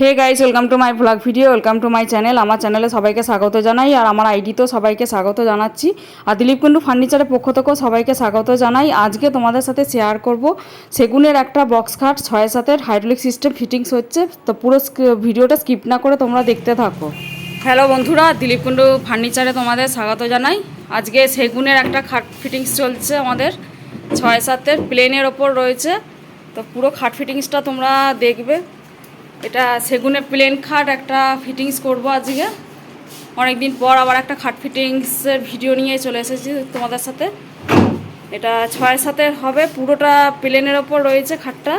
Hey guys welcome to my blog video welcome to my channel আমার চ্যানেলে সবাইকে স্বাগত জানাই আর আমার আইডিতেও সবাইকে স্বাগত জানাচ্ছি। আর দিলীপ কুণ্ডু ফার্নিচারের পক্ষ থেকেও সবাইকে স্বাগত জানাই। আজকে তোমাদের সাথে শেয়ার করব সেগুনের একটা বক্স খাট ছয় সাতের হাইড্রোলিক সিস্টেম ফিটিংস হচ্ছে। তো পুরো ভিডিওটা স্কিপ না করে তোমরা দেখতে থাকো। হ্যালো বন্ধুরা, দিলীপ কুণ্ডু ফার্নিচারে তোমাদের স্বাগত জানাই। আজকে সেগুনের একটা খাট ফিটিংস চলছে আমাদের। ছয় সাতের প্লেনের ওপর রয়েছে। তো পুরো খাট ফিটিংসটা তোমরা দেখবে। এটা সেগুনের প্লেন খাট একটা ফিটিংস করব আজকে। অনেক দিন পর আবার একটা খাট ফিটিংসের ভিডিও নিয়ে চলে এসেছি তোমাদের সাথে। এটা ছয় সাতের হবে, পুরোটা প্লেনের ওপর রয়েছে খাটটা।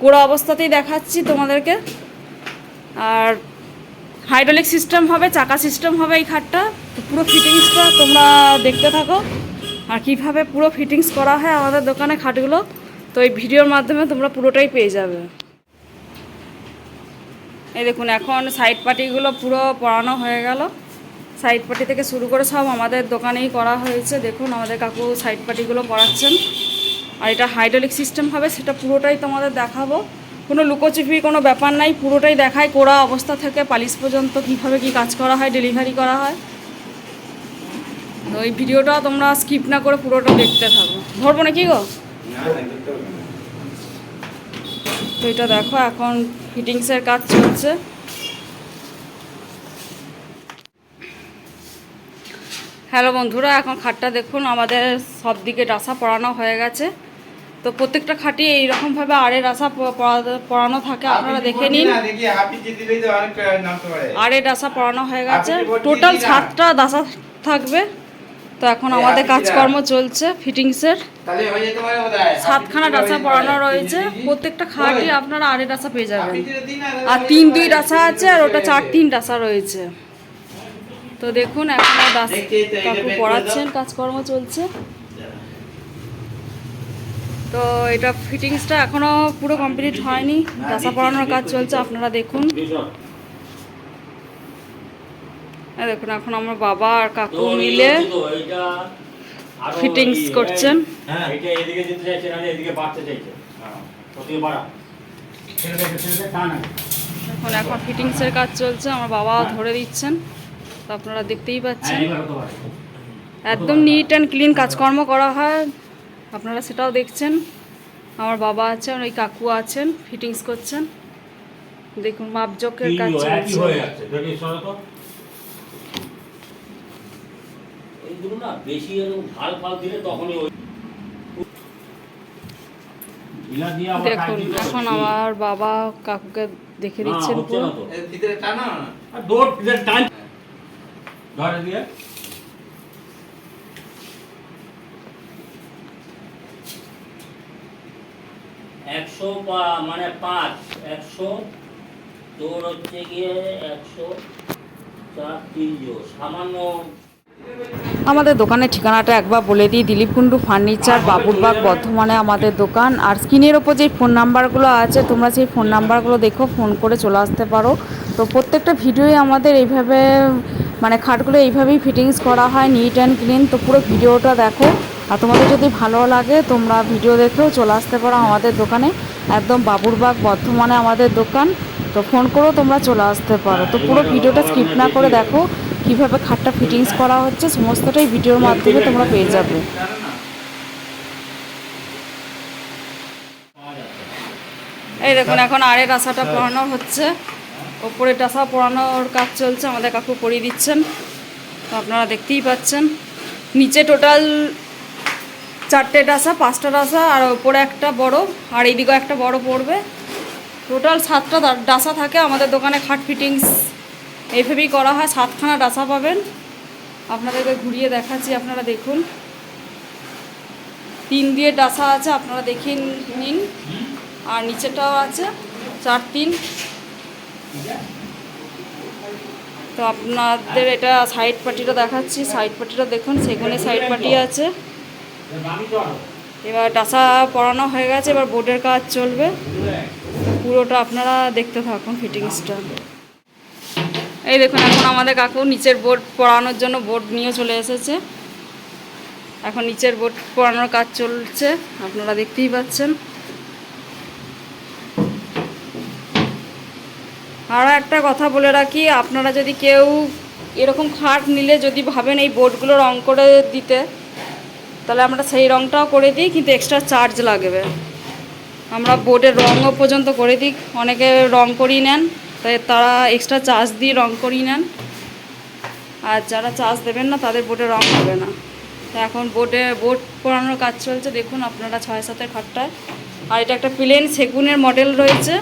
পুরো অবস্থাতেই দেখাচ্ছি তোমাদেরকে। আর হাইড্রোলিক সিস্টেম হবে, চাকা সিস্টেম হবে এই খাটটা। পুরো ফিটিংসটা তোমরা দেখতে থাকো। আর কীভাবে পুরো ফিটিংস করা হয় আমাদের দোকানে খাটগুলো, তো এই ভিডিওর মাধ্যমে তোমরা পুরোটাই পেয়ে যাবে। এই দেখুন, এখন সাইড পাটিগুলো পুরো পড়ানো হয়ে গেল। সাইড পাটি থেকে শুরু করে সব আমাদের দোকানেই করা হয়েছে। দেখুন, আমাদের কাকু সাইড পাটিগুলো পড়াচ্ছেন। আর এটা হাইড্রোলিক সিস্টেম হবে, সেটা পুরোটাই তোমাদের দেখাবো। কোনো লুকোচুপি কোনো ব্যাপার নাই, পুরোটাই দেখায় কোড়া অবস্থা থেকে পালিশ পর্যন্ত কীভাবে কী কাজ করা হয় ডেলিভারি করা হয়। এই ভিডিওটা তোমরা স্কিপ না করে পুরোটা দেখতে থাকো। ধরবো না কি গো? তো এটা দেখো, এখন ফিটিংসের কাজ চলছে। হ্যালো বন্ধুরা এখন খাটটা দেখুন আমাদের সব দিকে ডাসা পড়ানো হয়ে গেছে। তো প্রত্যেকটা খাটি এইরকমভাবে আড়ে ডাসা পড়ানো থাকে আপনারা দেখে নিন। আড়ে ডাসা পড়ানো হয়ে গেছে। টোটাল সাতটা ডাসা থাকবে। তো এখন আমাদের কাজকর্ম চলছে ফিটিংসের সাতখানা ডাসা পড়ানো রয়েছে। প্রত্যেকটা খাটই আপনারা আড়ে ডাসা পেয়ে যাবেন। আর তিন দুই ডাসা আছে আর ওটা চার তিন ডাসা রয়েছে। তো দেখুন এখনও কাকু পড়াচ্ছেন কাজকর্ম চলছে। তো এটা ফিটিংসটা এখনও পুরো কমপ্লিট হয়নি। ডাসা পড়ানোর কাজ চলছে আপনারা দেখুন। দেখুন এখন আমার বাবা আর কাকু মিলে ফিটিংস করছেন। হ্যাঁ। আগে। এখন এখন ফিটিংসের কাজ চলছে আমার বাবা ধরে দিচ্ছেন। তো আপনারা দেখতেই পাচ্ছেন। হ্যাঁ। একদম নিট অ্যান্ড ক্লিন কাজকর্ম করা হয়। আপনারা সেটাও দেখছেন। আমার বাবা আছেন ওই কাকু আছেন ফিটিংস করছেন। দেখুন মাপজকের কাজ চলছে। এইগুলো না বেশি এরকম ঢাল ফাল দিলে তখনই ওই দেখুন এখন আমার বাবা কাকুকে দেখে দিচ্ছেন পুরো। তো। ভিতরে টানো না? আর দৌড়, এদের টান। ধরে দিয়ে। একশো পা- মানে পাঁচ একশো। তোর হচ্ছে গিয়ে একশো চার তিনশো সামান্য আমাদের দোকানের ঠিকানাটা একবার বলে দিই দিলীপ কুণ্ডু ফার্নিচার, বাবুরবাগ, বর্ধমানে আমাদের দোকান। আর স্ক্রিনের ওপর যে ফোন নাম্বারগুলো আছে, তোমরা সেই ফোন নাম্বারগুলো দেখো, ফোন করে চলে আসতে পারো। তো প্রত্যেকটা ভিডিওই আমাদের এইভাবে মানে খাটগুলো এইভাবেই ফিটিংস করা হয় নিট অ্যান্ড ক্লিন তো পুরো ভিডিওটা দেখো। আর তোমাদের যদি ভালো লাগে, তোমরা ভিডিও দেখেও চলে আসতে পারো আমাদের দোকানে। একদম বাবুরবাগ, বর্ধমানে আমাদের দোকান। তো ফোন করেও তোমরা চলে আসতে পারো। তো পুরো ভিডিওটা স্কিপ না করে দেখো। কীভাবে খাটটা ফিটিংস করা হচ্ছে সমস্তটাই ভিডিওর মাধ্যমে তোমরা পেয়ে যাবে। এই দেখুন এখন আড়ে টাসাটা পড়ানো হচ্ছে। ওপরে টাসা পড়ানোর কাজ চলছে আমাদের কাকু পরিয়ে দিচ্ছেন। তো আপনারা দেখতেই পাচ্ছেন। নিচে টোটাল চারটে ডাসা পাঁচটা ডাসা আর ওপরে একটা বড় আর এইদিকেও একটা বড় পড়বে। টোটাল সাতটা ডাসা থাকে আমাদের দোকানে খাট ফিটিংস এইভাবেই করা হয়, সাতখানা ডাসা পাবেন। আপনাদেরকে ঘুরিয়ে দেখাচ্ছি, আপনারা দেখুন। তিন দিয়ে ডাসা আছে, আপনারা দেখে নিন। আর নিচেটাও আছে, চার, তিন। তো আপনাদের এটা সাইড পাটিটা দেখাচ্ছি, সাইড পাটিটা দেখুন, সেখানে সাইড পাটি আছে। এবার ডাসা পড়ানো হয়ে গেছে, এবার বোর্ডের কাজ চলবে। পুরোটা আপনারা দেখতে থাকুন, ফিটিংসটা। এই দেখুন, এখন আমাদের কাকু নিচের বোর্ড পড়ানোর জন্য বোর্ড নিয়ে চলে এসেছে। এখন নিচের বোর্ড পড়ানোর কাজ চলছে, আপনারা দেখতেই পাচ্ছেন। আরও একটা কথা বলে রাখি, আপনারা যদি কেউ এরকম খাট নিলে যদি ভাবেন এই বোর্ডগুলো রং করে দিতে, তাহলে আমরা সেই রংটাও করে দিই, কিন্তু এক্সট্রা চার্জ লাগবে। আমরা বোর্ডের রঙও পর্যন্ত করে দিই, অনেকে রং করিয়ে নেন। তাই তারা এক্সট্রা চার্জ দিয়ে রং করিয়ে নেন। আর যারা চার্জ দেবেন না, তাদের বোর্ডে রং হবে না। তো এখন বোর্ডে বোর্ড পড়ানোর কাজ চলছে। দেখুন আপনারা ছয় সাতের খাটটায়। আর এটা একটা প্লেন সেগুনের মডেল রয়েছে।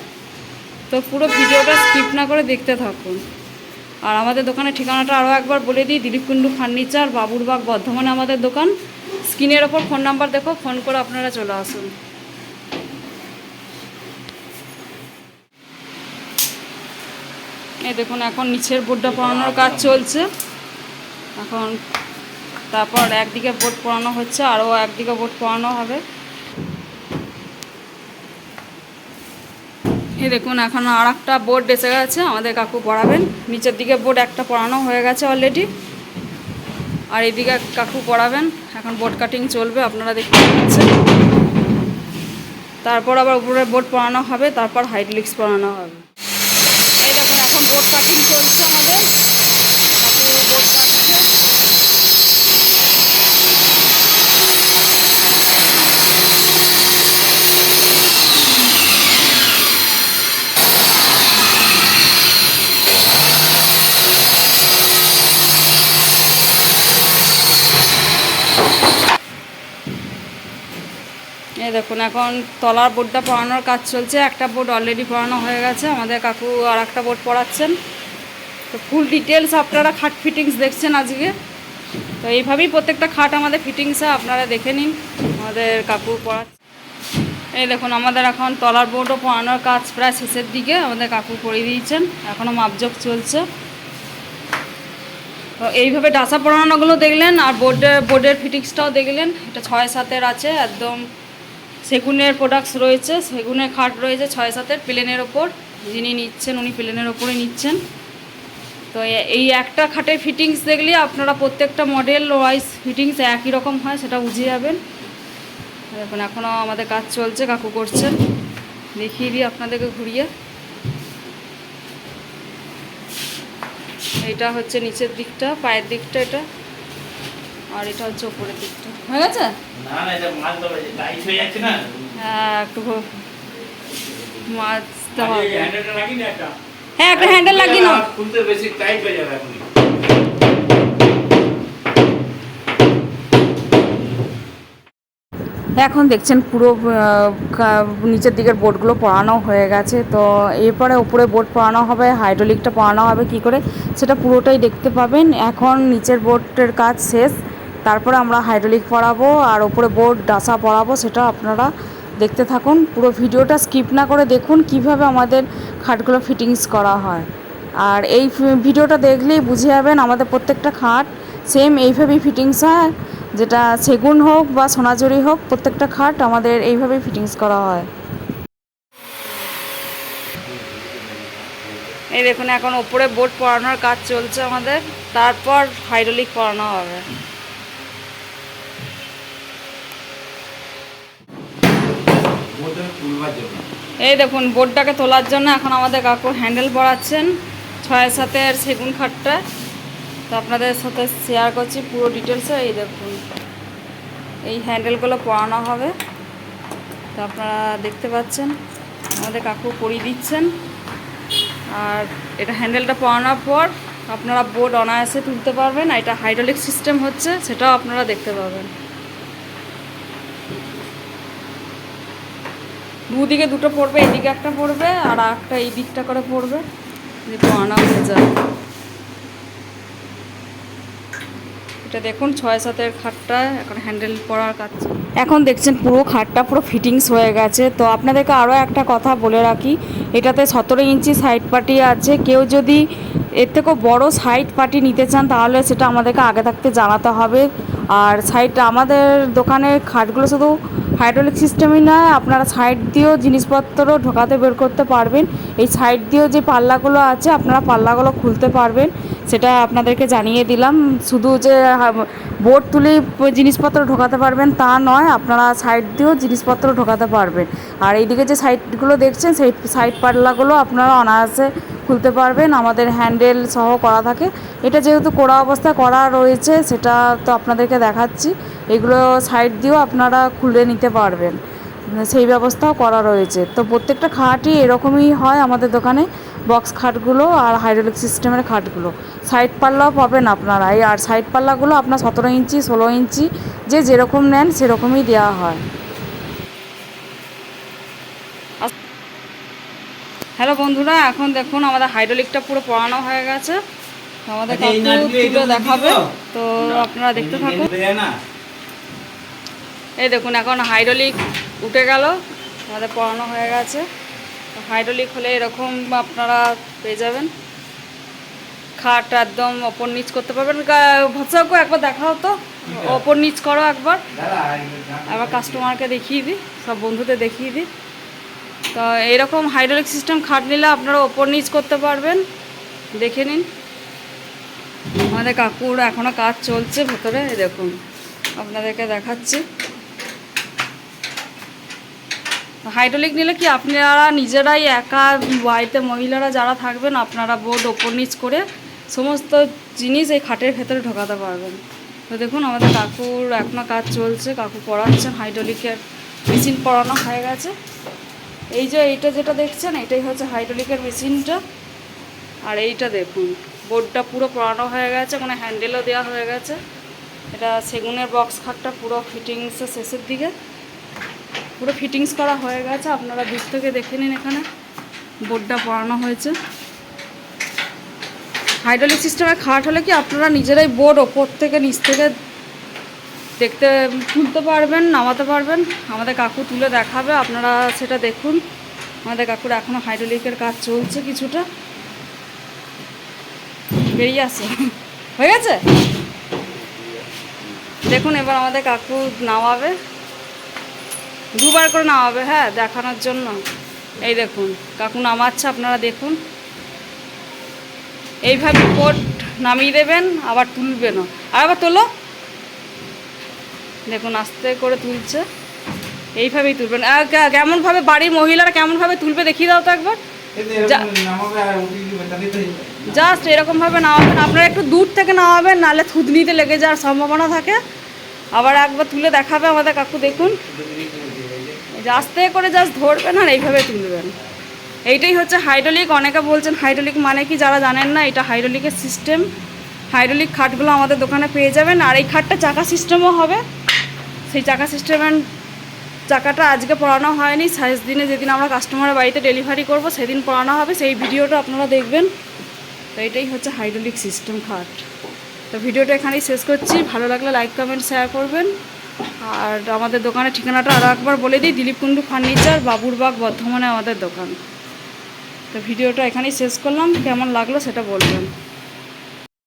তো পুরো ভিডিওটা স্কিপ না করে দেখতে থাকুন। আর আমাদের দোকানের ঠিকানাটা আরও একবার বলে দিই, দিলীপ কুণ্ডু ফার্নিচার, বাবুরবাগ, বর্ধমানে আমাদের দোকান। স্ক্রিনের ওপর ফোন নাম্বার দেখো ফোন করে আপনারা চলে আসুন। এই দেখুন এখন নিচের বোর্ডটা পড়ানোর কাজ চলছে। এখন তারপর একদিকে বোর্ড পড়ানো হচ্ছে আরও একদিকে বোর্ড পড়ানো হবে। এই দেখুন, এখন আর একটা বোর্ড এসে গেছে, আমাদের কাকু পড়াবেন। নিচের দিকে বোর্ড একটা পড়ানো হয়ে গেছে অলরেডি আর এদিকে কাকু পড়াবেন, এখন বোর্ড কাটিং চলবে, আপনারা দেখতে পাচ্ছেন। তারপর আবার উপরে বোর্ড পড়ানো হবে, তারপর হাইড্রোলিক্স পড়ানো হবে। এখন বোর্ড কাটিং চলছে আমাদের এই দেখুন, এখন তলার বোর্ডটা পড়ানোর কাজ চলছে। একটা বোর্ড অলরেডি পড়ানো হয়ে গেছে। আমাদের কাকু আর একটা বোর্ড পড়াচ্ছেন। তো ফুল ডিটেলস আপনারা খাট ফিটিংস দেখছেন আজকে। তো এইভাবেই প্রত্যেকটা খাট আমাদের ফিটিংসে আপনারা দেখে নিন। আমাদের কাকু পড়াচ্ছে। এই দেখুন, আমাদের এখন তলার বোর্ডও পড়ানোর কাজ প্রায় শেষের দিকে। আমাদের কাকু করে দিয়েছেন। এখনও মাপজোক চলছে। তো এইভাবে ডাসা পড়ানোগুলো দেখলেন আর বোর্ডের বোর্ডের ফিটিংসটাও দেখলেন। এটা ছয় সাতের আছে, একদম সেগুনের প্রোডাক্টস রয়েছে, সেগুনের খাট রয়েছে ছয় সাতের প্লেনের ওপর। যিনি নিচ্ছেন, উনি প্লেনের ওপরে নিচ্ছেন। তো এই একটা খাটের ফিটিংস দেখলে আপনারা প্রত্যেকটা মডেল ওয়াইজ ফিটিংস একই রকম হয়, সেটা বুঝে যাবেন। দেখুন এখনও আমাদের কাজ চলছে, কাকু করছেন। দেখিয়ে দিই আপনাদেরকে ঘুরিয়ে। এটা হচ্ছে নিচের দিকটা, পায়ের দিকটা এটা। আর এটা হচ্ছে ওপরের দিকটা। হয়ে গেছে? হয়ে হ্যাঁ একটু মাছতে হবে হ্যাঁ একটা হ্যান্ডেল লাগিয়ে নাও। খুলতে বেশি টাইট হয়ে যাবে এখন এখন দেখছেন পুরো নিচের দিকের বোর্ডগুলো পড়ানো হয়ে গেছে। তো এরপরে উপরে বোর্ড পড়ানো হবে হাইড্রোলিকটা পড়ানো হবে কি করে সেটা পুরোটাই দেখতে পাবেন। এখন নিচের বোর্ডের কাজ শেষ। তারপরে আমরা হাইড্রোলিক পড়াবো আর ওপরে বোর্ড ডাসা পড়াবো, সেটা আপনারা দেখতে থাকুন। পুরো ভিডিওটা স্কিপ না করে দেখুন কীভাবে আমাদের খাটগুলো ফিটিংস করা হয়। আর এই ভিডিওটা দেখলেই বুঝে যাবেন আমাদের প্রত্যেকটা খাট সেম এইভাবেই ফিটিংস হয়। যেটা সেগুন হোক বা সোনাঝুরি হোক, প্রত্যেকটা খাট আমাদের এইভাবেই ফিটিংস করা হয়। এই দেখুন, এখন ওপরে বোর্ড পড়ানোর কাজ চলছে আমাদের। তারপর হাইড্রোলিক পড়ানো হবে। এই দেখুন, বোর্ডটাকে তোলার জন্য এখন আমাদের কাকু হ্যান্ডেল পড়াচ্ছেন ছয় সাতের সেগুন খাটটা। তো আপনাদের সাথে শেয়ার করছি পুরো ডিটেলসে এই দেখুন, এই হ্যান্ডেলগুলো পড়ানো হবে। তো আপনারা দেখতে পাচ্ছেন, আমাদের কাকু পরিয়ে দিচ্ছেন। আর এটা হ্যান্ডেলটা পড়ানোর পর আপনারা বোর্ড অনায়াসে তুলতে পারবেন। আর এটা হাইড্রোলিক সিস্টেম হচ্ছে, সেটাও আপনারা দেখতে পাবেন। দুদিকে দুটো পড়বে, এদিকে একটা পড়বে আর একটা এই দিকটা করে পড়বে। দিয়ে আনা হয়ে যায়। এটা দেখুন, ছয় সাতের খাটটা, এখন হ্যান্ডেল পড়ার কাজ এখন দেখছেন পুরো খাটটা পুরো ফিটিংস হয়ে গেছে। তো আপনাদেরকে আরও একটা কথা বলে রাখি, এটাতে সতেরো ইঞ্চি সাইড পাটি আছে। কেউ যদি এর থেকেও বড় সাইড পাটি নিতে চান, তাহলে সেটা আমাদেরকে আগে থাকতে জানাতে হবে। আর সাইড আমাদের দোকানের খাটগুলো শুধু হাইড্রোলিক সিস্টেমই নয় আপনারা সাইড দিয়েও জিনিসপত্র ঢোকাতে বের করতে পারবেন। এই সাইড দিয়েও যে পাল্লাগুলো আছে, আপনারা পাল্লাগুলো খুলতে পারবেন। সেটা আপনাদেরকে জানিয়ে দিলাম। শুধু যে বোর্ড তুলে জিনিসপত্র ঢোকাতে পারবেন তা নয়, আপনারা সাইড দিয়েও জিনিসপত্র ঢোকাতে পারবেন। আর এইদিকে যে সাইডগুলো দেখছেন, সেই সাইড পাল্লাগুলো আপনারা অনায়াসে খুলতে পারবেন, আমাদের হ্যান্ডেল সহ করা থাকে। এটা যেহেতু কোড়া অবস্থা করা রয়েছে, সেটা তো আপনাদেরকে দেখাচ্ছি। এগুলো সাইড দিয়েও আপনারা খুলে নিতে পারবেন। সেই ব্যবস্থাও করা রয়েছে। তো প্রত্যেকটা খাটই এরকমই হয় আমাদের দোকানে, বক্স খাটগুলো আর হাইড্রোলিক সিস্টেমের খাটগুলো। সাইড পাল্লাও পাবেন আপনারা। এই আর সাইড পাল্লাগুলো আপনার সতেরো ইঞ্চি, ষোলো ইঞ্চি, যে যেরকম নেন সেরকমই দেওয়া হয়। হ্যালো বন্ধুরা এখন দেখুন আমাদের হাইড্রোলিকটা পুরো পড়ানো হয়ে গেছে। আমাদের আচ্ছা, কাকু দেখাবে। তো। আপনারা দেখতে থাকুন। এই দেখুন এখন হাইড্রোলিক উঠে গেল। আমাদের পড়ানো হয়ে গেছে। তো হাইড্রোলিক হলে এরকম আপনারা পেয়ে যাবেন। খাট একদম ওপর নিচ করতে পারবেন। ভৎসাকে একবার দেখাও তো। ওপর নিচ করো একবার। আবার কাস্টমারকে দেখিয়ে দিই। সব বন্ধুদের দেখিয়ে দিই। তো এরকম হাইড্রোলিক সিস্টেম খাট নিলে আপনারা ওপর নিচ করতে পারবেন। দেখে নিন। আমাদের কাকুর এখনও কাজ চলছে ভেতরে দেখুন, আপনাদেরকে দেখাচ্ছি। হাইড্রোলিক নিলে কি আপনারা নিজেরাই একা বাড়িতে মহিলারা যারা থাকবেন, আপনারা বোর্ড ওপর নিচ করে সমস্ত জিনিস এই খাটের ভেতরে ঢোকাতে পারবেন। তো দেখুন, আমাদের কাকুর এখনও কাজ চলছে, কাকু পড়াচ্ছেন হাইড্রোলিকের মেশিন পড়ানো হয়ে গেছে। এই যে এইটা যেটা দেখছেন, এটাই হচ্ছে হাইড্রোলিকের মেশিনটা আর এইটা দেখুন বোর্ডটা পুরো পড়ানো হয়ে গেছে মানে হ্যান্ডেলও দেওয়া হয়ে গেছে। এটা সেগুনের বক্স খাটটা পুরো ফিটিংসের শেষের দিকে। পুরো ফিটিংস করা হয়ে গেছে, আপনারা দূর থেকে দেখে নিন এখানে। বোর্ডটা পড়ানো হয়েছে। হাইড্রোলিক সিস্টেমে খাট হলে কি আপনারা নিজেরাই বোর্ড ওপর থেকে নিচ থেকে দেখতে তুলতে পারবেন, নামাতে পারবেন। আমাদের কাকু তুলে দেখাবে, আপনারা সেটা দেখুন। আমাদের কাকুর এখনও হাইড্রোলিকের কাজ চলছে কিছুটা। বেরিয়ে আসে। হয়ে গেছে? দেখুন, এবার আমাদের কাকু নামাবে। দুবার করে নামাবে হ্যাঁ দেখানোর জন্য। এই দেখুন, কাকু নামাচ্ছে, আপনারা দেখুন। এইভাবে কোট নামিয়ে দেবেন, আবার তুলবেনও। আর আবার তোলো। দেখুন আস্তে করে তুলছে। এইভাবেই তুলবেন। কেমনভাবে বাড়ির মহিলারা কেমনভাবে তুলবে দেখিয়ে দাও তো একবার। জাস্ট এরকমভাবে নামাবেন। আপনারা একটু দূর থেকে নামাবেন নাহলে থুতনিতে লেগে যাওয়ার সম্ভাবনা থাকে। আবার একবার তুলে দেখাবে আমাদের কাকু দেখুন। আস্তে করে জাস্ট ধরবেন আর এইভাবে তুলবেন। এইটাই হচ্ছে হাইড্রোলিক। অনেকে বলছেন হাইড্রোলিক মানে কি যারা জানেন না এটা হাইড্রোলিকের সিস্টেম। হাইড্রোলিক খাটগুলো আমাদের দোকানে পেয়ে যাবেন। আর এই খাটটা চাকা সিস্টেমও হবে। সেই চাকা সিস্টেমের চাকাটা আজকে পড়ানো হয়নি। সাইজ দিনে যেদিন আমরা কাস্টমারের বাড়িতে ডেলিভারি করব, সেদিন পড়ানো হবে। সেই ভিডিওটা আপনারা দেখবেন। তো এটাই হচ্ছে হাইড্রোলিক সিস্টেম খাট। তো ভিডিওটা এখানেই শেষ করছি। ভালো লাগলে লাইক কমেন্ট শেয়ার করবেন। আর আমাদের দোকানের ঠিকানাটা আরও একবার বলে দিই দিলীপ কুণ্ডু ফার্নিচার, বাবুরবাগ, বর্ধমানে আমাদের দোকান। তো ভিডিওটা এখানেই শেষ করলাম। কেমন লাগল সেটা বলবেন।